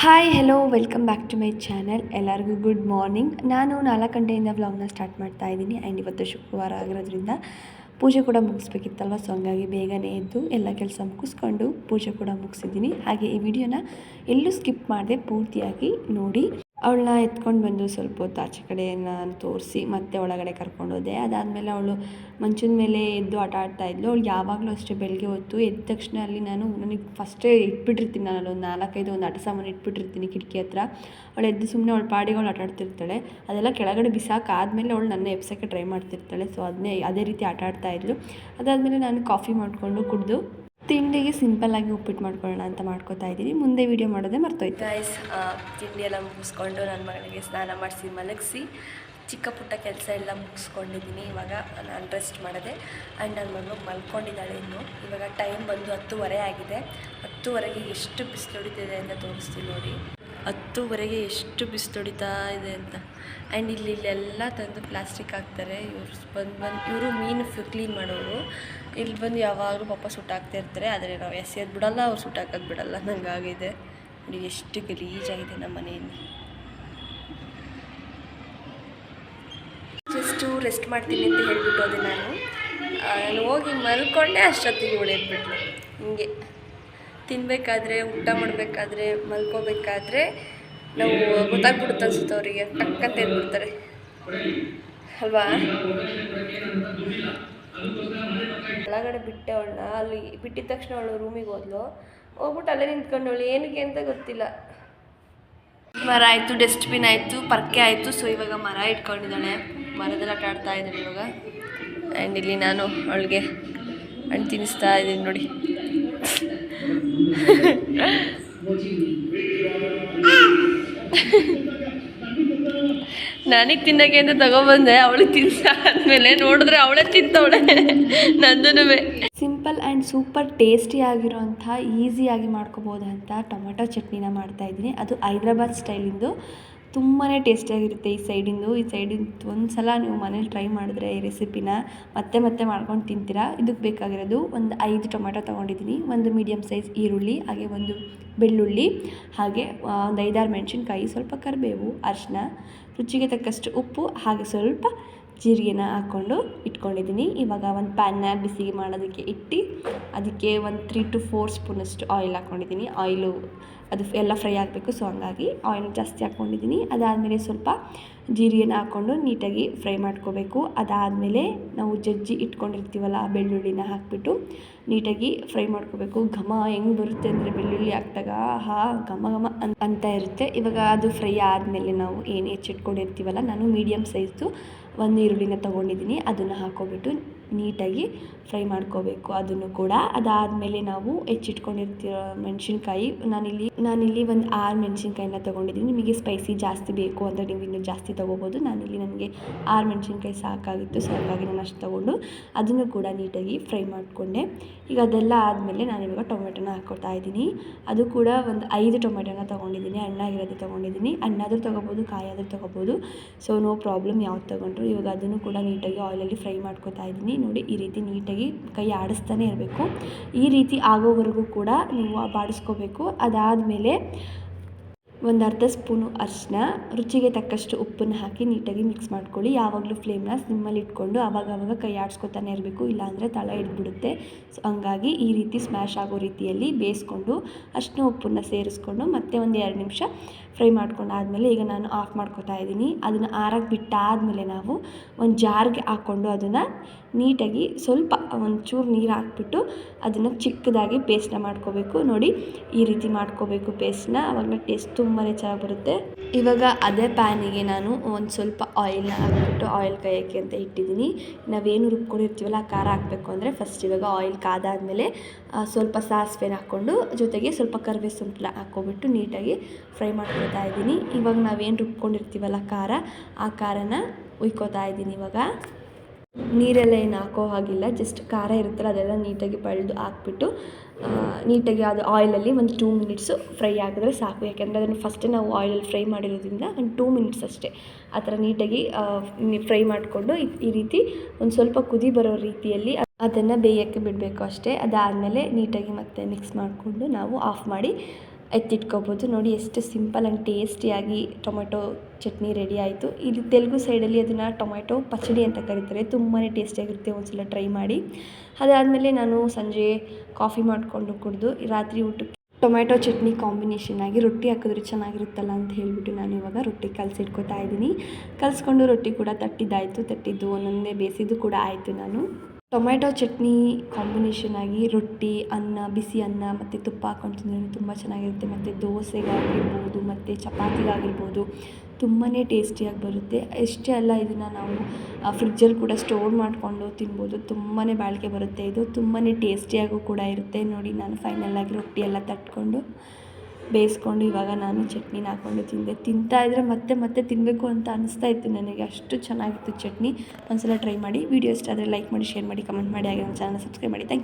Hi hello welcome back to my channel ಎಲ್ಲರಿಗೂ good morning ನಾನು ನಾಲ್ಕು ಗಂಟೆಯಿಂದ ವ್ಲಾಗ್ನ ಸ್ಟಾರ್ಟ್ ಮಾಡ್ತಾ ಇದ್ದೀನಿ. ಆ್ಯಂಡ್ ಇವತ್ತು ಶುಕ್ರವಾರ ಆಗಿರೋದ್ರಿಂದ ಪೂಜೆ ಕೂಡ ಮುಗಿಸ್ಬೇಕಿತ್ತಲ್ವ? ಸೊ ಹಂಗಾಗಿ ಬೇಗನೆ ಎದ್ದು ಎಲ್ಲ ಕೆಲಸ ಮುಗಿಸ್ಕೊಂಡು ಪೂಜೆ ಕೂಡ ಮುಗಿಸಿದ್ದೀನಿ. ಹಾಗೆ ಈ ವಿಡಿಯೋನ ಎಲ್ಲೂ ಸ್ಕಿಪ್ ಮಾಡದೆ ಪೂರ್ತಿಯಾಗಿ ನೋಡಿ. ಅವಳನ್ನ ಎತ್ಕೊಂಡು ಬಂದು ಸ್ವಲ್ಪ ಹೊತ್ತು ಆಚೆ ಕಡೆಯನ್ನು ತೋರಿಸಿ ಮತ್ತೆ ಒಳಗಡೆ ಕರ್ಕೊಂಡು ಹೋದೆ ಅದಾದಮೇಲೆ ಅವಳು ಮಂಚದ ಮೇಲೆ ಎದ್ದು ಆಟ ಆಡ್ತಾ ಇದ್ಲು. ಅವಳು ಯಾವಾಗಲೂ ಅಷ್ಟೇ ಬೆಳಗ್ಗೆ ಹೊತ್ತು ಎದ್ದ ತಕ್ಷಣ ಅಲ್ಲಿ ನಾನು ನನಗೆ ಫಸ್ಟೇ ಇಟ್ಬಿಟ್ಟಿರ್ತೀನಿ ನಾನು ಒಂದು ನಾಲ್ಕೈದು ಒಂದು ಆಟ ಸಾಮಾನು ಇಟ್ಬಿಟ್ಟಿರ್ತೀನಿ ಕಿಟಕಿ ಹತ್ರ. ಅವಳು ಎದ್ದು ಸುಮ್ಮನೆ ಅವಳು ಪಾಡಿಗಳು ಆಟಾಡ್ತಿರ್ತಾಳೆ ಆಟ ಆಡ್ತಿರ್ತಾಳೆ. ಅದೆಲ್ಲ ಕೆಳಗಡೆ ಬಿಸಾಕಾದ್ಮೇಲೆ ಅವಳು ನನ್ನ ಎಬ್ಸೋಕ್ಕೆ ಟ್ರೈ ಮಾಡ್ತಿರ್ತಾಳೆ. ಸೊ ಅದನ್ನೇ ಅದೇ ರೀತಿ ಆಟ ಆಡ್ತಾ ಇದ್ಲು. ಅದಾದಮೇಲೆ ನಾನು ಕಾಫಿ ಮಾಡಿಕೊಂಡು ಕುಡಿದು ತಿಂಡಿಗೆ ಸಿಂಪಲ್ಲಾಗಿ ಉಪ್ಪಿಟ್ಟು ಮಾಡ್ಕೊಳ್ಳೋಣ ಅಂತ ಮಾಡ್ಕೊತಾ ಇದ್ದೀನಿ. ಮುಂದೆ ವೀಡಿಯೋ ಮಾಡೋದೇ ಮರ್ತೋಯ್ತು. ಗೈಸ್ ತಿಂಡಿ ಎಲ್ಲ ಮುಗಿಸ್ಕೊಂಡು ನನ್ನ ಮಗಳಿಗೆ ಸ್ನಾನ ಮಾಡಿಸಿ ಮಲಗಿಸಿ. ಚಿಕ್ಕ ಪುಟ್ಟ ಕೆಲಸ ಎಲ್ಲ ಮುಗಿಸ್ಕೊಂಡಿದ್ದೀನಿ. ಇವಾಗ ನಾನು ರೆಸ್ಟ್ ಮಾಡಿದೆ. ಆ್ಯಂಡ್ ನನ್ನ ಮಗಳು ಮಲ್ಕೊಂಡಿದ್ದಾಳೆ ಇನ್ನು. ಇವಾಗ ಟೈಮ್ ಬಂದು ಹತ್ತುವರೆ ಆಗಿದೆ. ಹತ್ತುವರೆಗೆ ಎಷ್ಟು ಬಿಸಿಲು ಹೊಡಿತಿದೆ ಅಂತ ತೋರಿಸ್ತೀನಿ ನೋಡಿ. ಹತ್ತುವರೆಗೆ ಎಷ್ಟು ಬಿಸಿ ತೊಡಿತಾ ಇದೆ ಅಂತ. ಆ್ಯಂಡ್ ಇಲ್ಲಿ ಇಲ್ಲೆಲ್ಲ ತಂದು ಪ್ಲಾಸ್ಟಿಕ್ ಹಾಕ್ತಾರೆ. ಇವರು ಬಂದು ಬಂದು ಇವರು ಮೀನು ಕ್ಲೀನ್ ಮಾಡೋರು. ಇಲ್ಲಿ ಬಂದು ಯಾವಾಗಲೂ ಪಾಪ ಸುಟ್ಟಾಕ್ತಾ ಇರ್ತಾರೆ. ಆದರೆ ನಾವು ಎಸೆಯೋದು ಬಿಡಲ್ಲ, ಅವ್ರು ಸುಟ್ಟಾಕೋದು ಬಿಡಲ್ಲ. ಆಗಿದೆ ನೋಡಿ ಎಷ್ಟು ಗಲೀಜಾಗಿದೆ ನಮ್ಮ ಮನೆಯಲ್ಲಿ. ಜಸ್ಟು ರೆಸ್ಟ್ ಮಾಡ್ತೀನಿ ಅಂತ ಹೇಳ್ಬಿಟ್ಟು ಅದೇ ನಾನು. ನಾನು ಹೋಗಿ ಮಲ್ಕೊಂಡೆ, ಅಷ್ಟೊತ್ತಿಗೆ ಹೊಡೆದ್ಬಿಟ್ಲು. ಹಿಂಗೆ. ತಿನ್ನಬೇಕಾದ್ರೆ ಊಟ ಮಾಡಬೇಕಾದ್ರೆ, ಮಲ್ಕೋಬೇಕಾದ್ರೆ ನಾವು ಗೊತ್ತಾಗ್ಬಿಡುತ್ತೆ ಅನ್ಸುತ್ತೆ ಅವರಿಗೆ. ಟಕ್ಕಂತ ಹೇಳ್ಬಿಡ್ತಾರೆ. ಅಲ್ವಾ? ಒಳಗಡೆ ಬಿಟ್ಟೆ ಅವಳನ್ನ, ಅಲ್ಲಿ ಬಿಟ್ಟಿದ ತಕ್ಷಣ ಅವಳು ರೂಮಿಗೆ ಹೋದ್ಲು. ಹೋಗ್ಬಿಟ್ಟು ಅಲ್ಲೇ ನಿಂತ್ಕೊಂಡವಳು ಏನಕ್ಕೆ ಅಂತ ಗೊತ್ತಿಲ್ಲ. ಮರ ಆಯಿತು ಡಸ್ಟ್ಬಿನ್ ಆಯಿತು, ಪರ್ಕೆ ಆಯಿತು. ಸೊ ಇವಾಗ ಮರ ಇಟ್ಕೊಂಡಿದ್ದಾಳೆ. ಮರದಲ್ಲಿ ಆಟ ಆಡ್ತಾ ಇದ್ದಾಳೆ ಇವಾಗ. ಆ್ಯಂಡ್ ಇಲ್ಲಿ ನಾನು ಅವಳಿಗೆ ಹಣ್ಣು ತಿನ್ನಿಸ್ತಾ ಇದ್ದೀನಿ ನೋಡಿ. ನನಗೆ ತಿನ್ನಕ್ಕೆ ಅಂತ ತಗೊಬಂದೆ ಅವಳಿಗೆ ತಿನ್ಸಾದ್ಮೇಲೆ ನೋಡಿದ್ರೆ ಅವಳೇ ತಿಂತವಳೆ ನಂದೂ ಸಿಂಪಲ್ ಆ್ಯಂಡ್ ಸೂಪರ್ ಟೇಸ್ಟಿ ಆಗಿರೋಂಥ ಈಸಿಯಾಗಿ ಮಾಡ್ಕೋಬೋದಂಥ ಟೊಮೆಟೊ ಚಟ್ನಿನ ಮಾಡ್ತಾಯಿದ್ದೀನಿ ಅದು ಹೈದ್ರಾಬಾದ್ ಸ್ಟೈಲಿಂದು ತುಂಬಾ ಟೇಸ್ಟಿಯಾಗಿರುತ್ತೆ ಈ ಸೈಡಿಂದು. ಈ ಸೈಡಿಂದು ಒಂದು ಸಲ ನೀವು ಮನೇಲಿ ಟ್ರೈ ಮಾಡಿದ್ರೆ ಈ ರೆಸಿಪಿನ ಮತ್ತೆ ಮತ್ತೆ ಮಾಡ್ಕೊಂಡು ತಿಂತೀರಾ. ಇದಕ್ಕೆ ಬೇಕಾಗಿರೋದು ಒಂದು ಐದು ಟೊಮೆಟೊ ತೊಗೊಂಡಿದ್ದೀನಿ. ಒಂದು ಮೀಡಿಯಮ್ ಸೈಜ್ ಈರುಳ್ಳಿ, ಹಾಗೆ ಒಂದು ಬೆಳ್ಳುಳ್ಳಿ, ಹಾಗೆ ಒಂದು ಐದಾರು ಮೆಣಸಿನ್ಕಾಯಿ, ಸ್ವಲ್ಪ ಕರಿಬೇವು, ಅರಿಶಿನ, ರುಚಿಗೆ ತಕ್ಕಷ್ಟು ಉಪ್ಪು, ಹಾಗೆ ಸ್ವಲ್ಪ ಜೀರಿಗೆನ ಹಾಕ್ಕೊಂಡು ಇಟ್ಕೊಂಡಿದ್ದೀನಿ. ಇವಾಗ ಒಂದು ಪ್ಯಾನ್ನ ಬಿಸಿಗೆ ಮಾಡೋದಕ್ಕೆ ಇಟ್ಟು ಅದಕ್ಕೆ ಒಂದು ತ್ರೀ ಟು ಫೋರ್ ಸ್ಪೂನಷ್ಟು ಆಯಿಲ್ ಹಾಕ್ಕೊಂಡಿದ್ದೀನಿ ಆಯಿಲು ಅದು ಎಲ್ಲ ಫ್ರೈ ಆಗಬೇಕು ಸೊ ಹಂಗಾಗಿ ಆಯಿಲ್ ಜಾಸ್ತಿ ಹಾಕ್ಕೊಂಡಿದ್ದೀನಿ ಅದಾದಮೇಲೆ ಸ್ವಲ್ಪ ಜೀರಿಗೆನ ಹಾಕ್ಕೊಂಡು ನೀಟಾಗಿ ಫ್ರೈ ಮಾಡ್ಕೋಬೇಕು. ಅದಾದಮೇಲೆ ನಾವು ಜಜ್ಜಿ ಇಟ್ಕೊಂಡಿರ್ತೀವಲ್ಲ ಆ ಬೆಳ್ಳುಳ್ಳಿನ ಹಾಕ್ಬಿಟ್ಟು ನೀಟಾಗಿ ಫ್ರೈ ಮಾಡ್ಕೋಬೇಕು. ಘಮ ಹೆಂಗೆ ಬರುತ್ತೆ ಅಂದರೆ ಬೆಳ್ಳುಳ್ಳಿ ಹಾಕಿದಾಗ ಹಾ ಘಮ ಘಮ ಅಂತ ಇರುತ್ತೆ. ಇವಾಗ ಅದು ಫ್ರೈ ಆದಮೇಲೆ ನಾವು ಏನು ಹೆಚ್ಚಿಟ್ಕೊಂಡಿರ್ತೀವಲ್ಲ, ನಾನು ಮೀಡಿಯಮ್ ಸೈಜು ಒಂದು ಈರುಳ್ಳಿನ ತೊಗೊಂಡಿದ್ದೀನಿ ಅದನ್ನು ಹಾಕ್ಕೊಬಿಟ್ಟು ನೀಟಾಗಿ ಫ್ರೈ ಮಾಡ್ಕೋಬೇಕು ಅದನ್ನು ಕೂಡ. ಅದಾದಮೇಲೆ ನಾವು ಹೆಚ್ಚಿಟ್ಕೊಂಡಿರ್ತಿರೋ ಮೆಣಸಿನ್ಕಾಯಿ, ನಾನಿಲ್ಲಿ ನಾನಿಲ್ಲಿ ಒಂದು ಆರು ಮೆಣಸಿನ್ಕಾಯಿನ ತೊಗೊಂಡಿದ್ದೀನಿ. ನಿಮಗೆ ಸ್ಪೈಸಿ ಜಾಸ್ತಿ ಬೇಕು ಅಂದರೆ ನೀವು ಇನ್ನೂ ಜಾಸ್ತಿ ತೊಗೋಬೋದು. ನಾನಿಲ್ಲಿ ನನಗೆ ಆರು ಮೆಣಸಿನ್ಕಾಯಿ ಸಾಕಾಗಿತ್ತು ಸಾಕಾಗಿ ನಾನು ಅಷ್ಟು ತೊಗೊಂಡು ಅದನ್ನು ಕೂಡ ನೀಟಾಗಿ ಫ್ರೈ ಮಾಡಿಕೊಂಡೆ. ಈಗ ಅದೆಲ್ಲ ಆದಮೇಲೆ ನಾನಿವಾಗ ಟೊಮೆಟೊನ ಹಾಕ್ಕೊಳ್ತಾ ಇದ್ದೀನಿ. ಅದು ಕೂಡ ಒಂದು ಐದು ಟೊಮೆಟೊನ ತೊಗೊಂಡಿದ್ದೀನಿ. ಹಣ್ಣಾಗಿರೋದು ತೊಗೊಂಡಿದ್ದೀನಿ. ಹಣ್ಣಾದರೂ ತೊಗೋಬೋದು, ಕಾಯಾದರೂ ತೊಗೋಬೋದು. ಸೊ ನೋ ಪ್ರಾಬ್ಲಮ್ ಯಾವ್ದು ತೊಗೊಂಡ್ರು. ಇವಾಗ ಅದನ್ನು ಕೂಡ ನೀಟಾಗಿ ಆಯಿಲಲ್ಲಿ ಫ್ರೈ ಮಾಡ್ಕೊತಾ ಇದ್ದೀನಿ. ನೋಡಿ ಈ ರೀತಿ ನೀಟಾಗಿ ಕೈ ಆಡಿಸ್ತಾನೆ ಇರಬೇಕು. ಈ ರೀತಿ ಆಗೋವರೆಗೂ ಕೂಡ ನೀವು ಬಾಡಿಸ್ಕೋಬೇಕು. ಅದಾದಮೇಲೆ ಒಂದು ಅರ್ಧ ಸ್ಪೂನು ಅರಿಶಿನ, ರುಚಿಗೆ ತಕ್ಕಷ್ಟು ಉಪ್ಪನ್ನು ಹಾಕಿ ನೀಟಾಗಿ ಮಿಕ್ಸ್ ಮಾಡ್ಕೊಳ್ಳಿ. ಯಾವಾಗಲೂ ಫ್ಲೇಮ್ನ ಸಿಮ್ಮಲ್ಲಿ ಇಟ್ಕೊಂಡು ಆವಾಗವಾಗ ಆವಾಗ ಕೈ ಆಡಿಸ್ಕೊತಾನೆ ಇರಬೇಕು. ಇಲ್ಲಾಂದರೆ ತಳ ಹಿಡ್ಬಿಡುತ್ತೆ ಸೊ ಹಂಗಾಗಿ ಈ ರೀತಿ ಸ್ಮ್ಯಾಶ್ ಆಗೋ ರೀತಿಯಲ್ಲಿ ಬೇಯಿಸ್ಕೊಂಡು ಅಷ್ಟನ್ನ ಉಪ್ಪನ್ನು ಸೇರಿಸ್ಕೊಂಡು ಮತ್ತೆ ಒಂದು ಎರಡು ನಿಮಿಷ ಫ್ರೈ ಮಾಡ್ಕೊಂಡಾದಮೇಲೆ ಈಗ ನಾನು ಆಫ್ ಮಾಡ್ಕೊತಾ ಇದ್ದೀನಿ. ಅದನ್ನು ಆರಕ್ಕೆ ಬಿಟ್ಟಾದಮೇಲೆ ನಾವು ಒಂದು ಜಾರ್ಗೆ ಹಾಕ್ಕೊಂಡು ಅದನ್ನು ನೀಟಾಗಿ ಸ್ವಲ್ಪ ಒಂಚೂರು ನೀರು ಹಾಕ್ಬಿಟ್ಟು ಅದನ್ನು ಚಿಕ್ಕದಾಗಿ ಪೇಸ್ಟ್ನ ಮಾಡ್ಕೋಬೇಕು. ನೋಡಿ, ಈ ರೀತಿ ಮಾಡ್ಕೋಬೇಕು ಪೇಸ್ಟ್ನ ಅವಾಗ ಟೇಸ್ಟ್ ತುಂಬಾ ಚೆನ್ನಾಗಿ ಬರುತ್ತೆ. ಇವಾಗ ಅದೇ ಪ್ಯಾನಿಗೆ ನಾನು ಒಂದು ಸ್ವಲ್ಪ ಆಯಿಲ್ನ ಹಾಕ್ಬಿಟ್ಟು ಆಯಿಲ್ ಕಾಯೋಕ್ಕೆ ಅಂತ ಇಟ್ಟಿದ್ದೀನಿ. ನಾವೇನು ರುಬ್ಕೊಂಡಿರ್ತೀವಲ್ಲ ಆ ಖಾರ ಹಾಕಬೇಕು ಅಂದರೆ ಫಸ್ಟ್ ಇವಾಗ ಆಯಿಲ್ ಕಾದಾದಮೇಲೆ ಸ್ವಲ್ಪ ಸಾಸಿವೆನ ಹಾಕ್ಕೊಂಡು ಜೊತೆಗೆ ಸ್ವಲ್ಪ ಕರ್ಬೇ ಸೊಂಪನ್ನ ಹಾಕ್ಕೊಬಿಟ್ಟು ನೀಟಾಗಿ ಫ್ರೈ ಮಾಡ್ಕೊತಾ ಇದ್ದೀನಿ. ಇವಾಗ ನಾವೇನು ರುಬ್ಕೊಂಡಿರ್ತೀವಲ್ಲ ಖಾರ, ಆ ಖಾರನ ಉಯ್ಕೋತಾ ಇದ್ದೀನಿ ಇವಾಗ. ನೀರೆಲ್ಲ ಏನು ಹಾಕೋ ಹಾಗಿಲ್ಲ ಜಸ್ಟ್ ಖಾರ ಇರುತ್ತಲ್ಲ ಅದೆಲ್ಲ ನೀಟಾಗಿ ಬಳ್ದು ಹಾಕ್ಬಿಟ್ಟು ನೀಟಾಗಿ ಅದು ಆಯಿಲಲ್ಲಿ ಒಂದು ಟೂ ಮಿನಿಟ್ಸು ಫ್ರೈ ಆಗಿದ್ರೆ ಸಾಕು. ಯಾಕೆಂದರೆ ಅದನ್ನು ಫಸ್ಟೇ ನಾವು ಆಯಿಲಲ್ಲಿ ಫ್ರೈ ಮಾಡಿರೋದ್ರಿಂದ ಒಂದು ಟೂ ಮಿನಿಟ್ಸ್ ಅಷ್ಟೇ ಆ ಥರ ನೀಟಾಗಿ ಫ್ರೈ ಮಾಡಿಕೊಂಡು ಈ ರೀತಿ ಒಂದು ಸ್ವಲ್ಪ ಕುದಿ ಬರೋ ರೀತಿಯಲ್ಲಿ ಅದನ್ನು ಬೇಯೋಕ್ಕೆ ಬಿಡಬೇಕು ಅಷ್ಟೇ. ಅದಾದಮೇಲೆ ನೀಟಾಗಿ ಮತ್ತೆ ಮಿಕ್ಸ್ ಮಾಡಿಕೊಂಡು ನಾವು ಆಫ್ ಮಾಡಿ ಎತ್ತಿಟ್ಕೋಬೋದು ನೋಡಿ ಎಷ್ಟು ಸಿಂಪಲ್ ಆ್ಯಂಡ್ ಟೇಸ್ಟಿಯಾಗಿ ಟೊಮೆಟೊ ಚಟ್ನಿ ರೆಡಿ ಆಯಿತು. ಇಲ್ಲಿ ತೆಲುಗು ಸೈಡಲ್ಲಿ ಅದನ್ನು ಟೊಮೆಟೊ ಪಚಡಿ ಅಂತ ಕರೀತಾರೆ. ತುಂಬಾ ಟೇಸ್ಟಿಯಾಗಿರುತ್ತೆ. ಒಂದ್ಸಲ ಟ್ರೈ ಮಾಡಿ. ಅದಾದಮೇಲೆ ನಾನು ಸಂಜೆ ಕಾಫಿ ಮಾಡಿಕೊಂಡು ಕುಡಿದು ರಾತ್ರಿ ಊಟಕ್ಕೆ ಟೊಮೆಟೊ ಚಟ್ನಿ ಕಾಂಬಿನೇಷನ್ ಆಗಿ ರೊಟ್ಟಿ ಹಾಕಿದ್ರೆ ಚೆನ್ನಾಗಿರುತ್ತಲ್ಲ ಅಂತ ಹೇಳಿಬಿಟ್ಟು ನಾನು ಇವಾಗ ರೊಟ್ಟಿ ಕಲಸಿಟ್ಕೊತಾ ಇದ್ದೀನಿ. ಕಲಸ್ಕೊಂಡು ರೊಟ್ಟಿ ಕೂಡ ತಟ್ಟಿದ್ದಾಯಿತು. ತಟ್ಟಿದ್ದು ಒಂದೊಂದೇ ಬೇಯಿಸಿದ್ದು ಕೂಡ ಆಯಿತು ನಾನು. ಟೊಮೆಟೊ ಚಟ್ನಿ ಕಾಂಬಿನೇಷನ್ ಆಗಿ ರೊಟ್ಟಿ, ಅನ್ನ, ಬಿಸಿ ಅನ್ನ ಮತ್ತು ತುಪ್ಪ ಹಾಕೊಂಡು ತಿಂದ್ರೆ ತುಂಬ ಚೆನ್ನಾಗಿರುತ್ತೆ. ಮತ್ತು ದೋಸೆಗಾಗಿರ್ಬೋದು, ಮತ್ತು ಚಪಾತಿಗಾಗಿರ್ಬೋದು ತುಂಬಾ ಟೇಸ್ಟಿಯಾಗಿ ಬರುತ್ತೆ. ಎಷ್ಟೇ ಅಲ್ಲ ಇದನ್ನು ನಾವು ಫ್ರಿಜ್ಜಲ್ಲಿ ಕೂಡ ಸ್ಟೋರ್ ಮಾಡಿಕೊಂಡು ತಿನ್ಬೋದು. ತುಂಬಾ ಬಾಳಿಕೆ ಬರುತ್ತೆ. ಇದು ತುಂಬಾ ಟೇಸ್ಟಿಯಾಗೂ ಕೂಡ ಇರುತ್ತೆ. ನೋಡಿ, ನಾನು ಫೈನಲ್ಲಾಗಿ ರೊಟ್ಟಿ ಎಲ್ಲ ತಟ್ಕೊಂಡು ಬೇಯಿಸ್ಕೊಂಡು ಇವಾಗ ನಾನು ಚಟ್ನಿನ ಹಾಕ್ಕೊಂಡು ತಿಂದೆ. ತಿಂತಾ ಇದ್ದರೆ ಮತ್ತೆ ಮತ್ತೆ ತಿನ್ನಬೇಕು ಅಂತ ಅನಿಸ್ತಾ ಇತ್ತು ನನಗೆ. ಅಷ್ಟು ಚೆನ್ನಾಗಿತ್ತು ಚಟ್ನಿ. ಒಂದ್ಸಲ ಟ್ರೈ ಮಾಡಿ. ವಿಡಿಯೋ ಇಷ್ಟ ಆದರೆ ಲೈಕ್ ಮಾಡಿ ಶೇರ್ ಮಾಡಿ ಕಮೆಂಟ್ ಮಾಡಿ. ಹಾಗೆ ನಮ್ಮ ಚಾನಲ್ ಸಬ್ಸ್ಕ್ರೈಬ್ ಮಾಡಿ. Thank you